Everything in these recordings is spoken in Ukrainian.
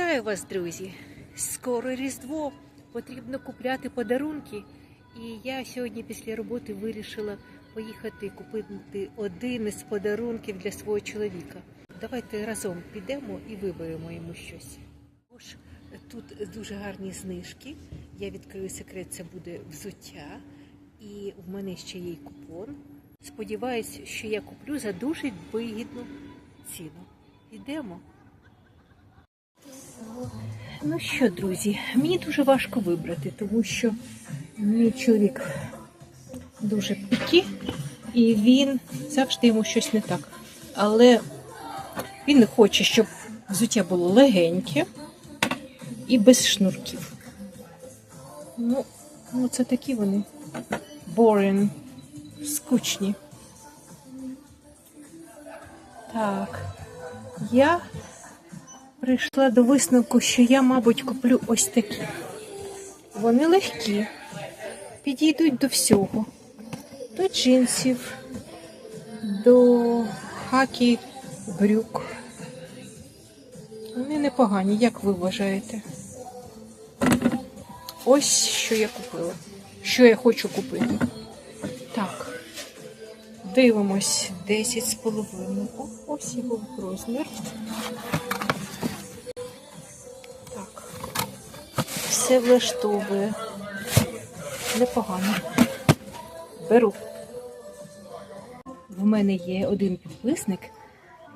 Вітаю вас, друзі! Скоро Різдво. Потрібно купляти подарунки. І я сьогодні після роботи вирішила поїхати купити один із подарунків для свого чоловіка. Давайте разом підемо і виберемо йому щось. Тож тут дуже гарні знижки. Я відкрию секрет, це буде взуття. І в мене ще є купон. Сподіваюсь, що я куплю за дуже вигідну ціну. Йдемо. Ну що, друзі, мені дуже важко вибрати, тому що мій чоловік дуже пікі, і він завжди йому щось не так. Але він не хоче, щоб взуття було легеньке і без шнурків. Ну, ну це такі вони boring, скучні. Так, я прийшла до висновку, що я, мабуть, куплю ось такі. Вони легкі, підійдуть до всього. До джинсів, до хакі брюк. Вони непогані, як ви вважаєте? Ось що я купила. Що я хочу купити. Так. Дивимось 10 з половиною. О, ось його розмір. Все влаштовує. Непогано. Беру. В мене є один підписник,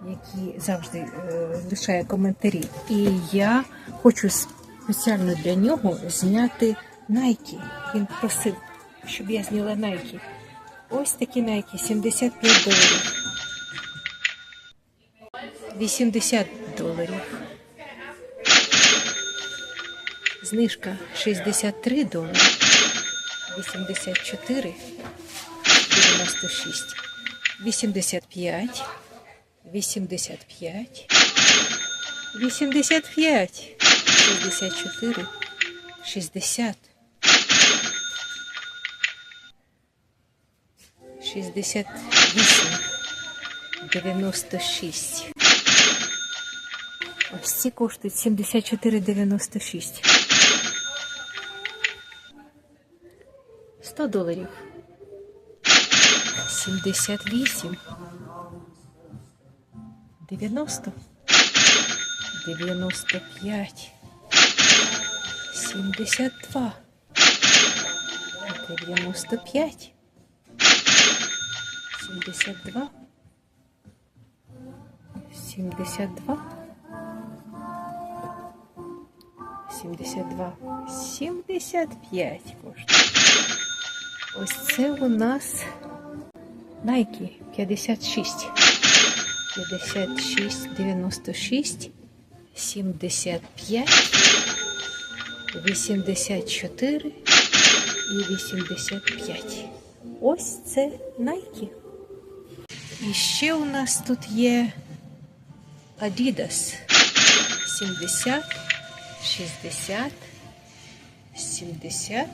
який завжди е, лишає коментарі. І я хочу спеціально для нього зняти Nike. Він просив, щоб я зняла Nike. Ось такі Nike, 75 доларів. 80 доларів. Знижка 63 долари. 84, 96, 85, 85, 85, 64, 60, 68, 96. Ось ці коштують 74,96. 100 доларів. 78. 90. 95. 72. 95. 72. 72. 72. 75 коштує. Ось це у нас Nike 56. 56, 96, 75, 84 і 85. Ось це Nike. І ще у нас тут є Adidas 70, 60, 70,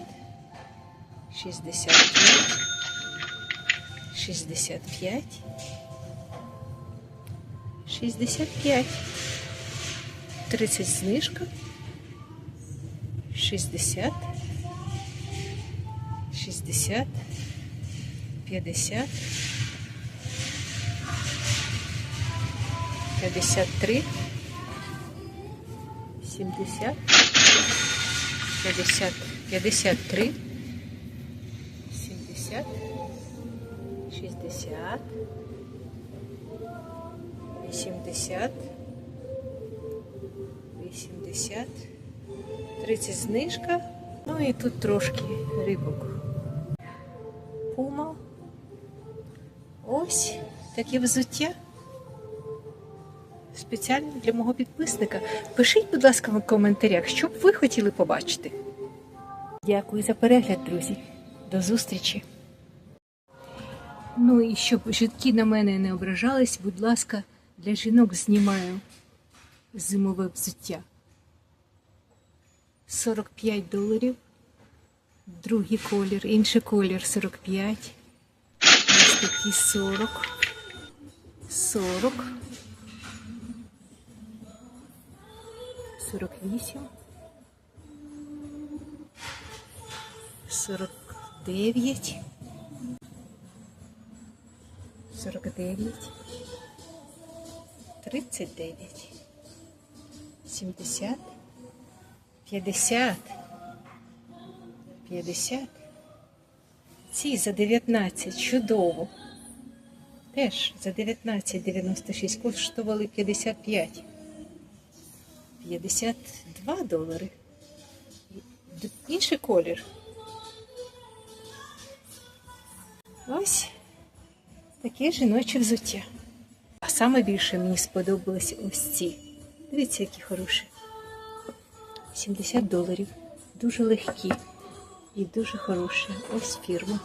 65, 65, 65, 30 знижка, 60, 60, 50, 53, 70, 50, 53, 70, 60, 80, 80, 30 знижка. Ну і тут трошки рибок. Пума. Ось таке взуття. Спеціально для мого підписника. Пишіть, будь ласка, в коментарях, що б ви хотіли побачити. Дякую за перегляд, друзі. До зустрічі. Ну і щоб жінки на мене не ображались, будь ласка, для жінок знімаю зимове взуття. 45 доларів. Другий колір, інший колір 45. Ось такі 40. 40. 48, 49, 49, 39, 70, 50, 50. Ці за 19 чудово. Теж за 19,96 коштували 55. 52 долари. Інший колір. Ось таке жіноче взуття. А саме більше мені сподобалися ось ці. Дивіться, які хороші. 70 доларів. Дуже легкі і дуже хороші. Ось фірма.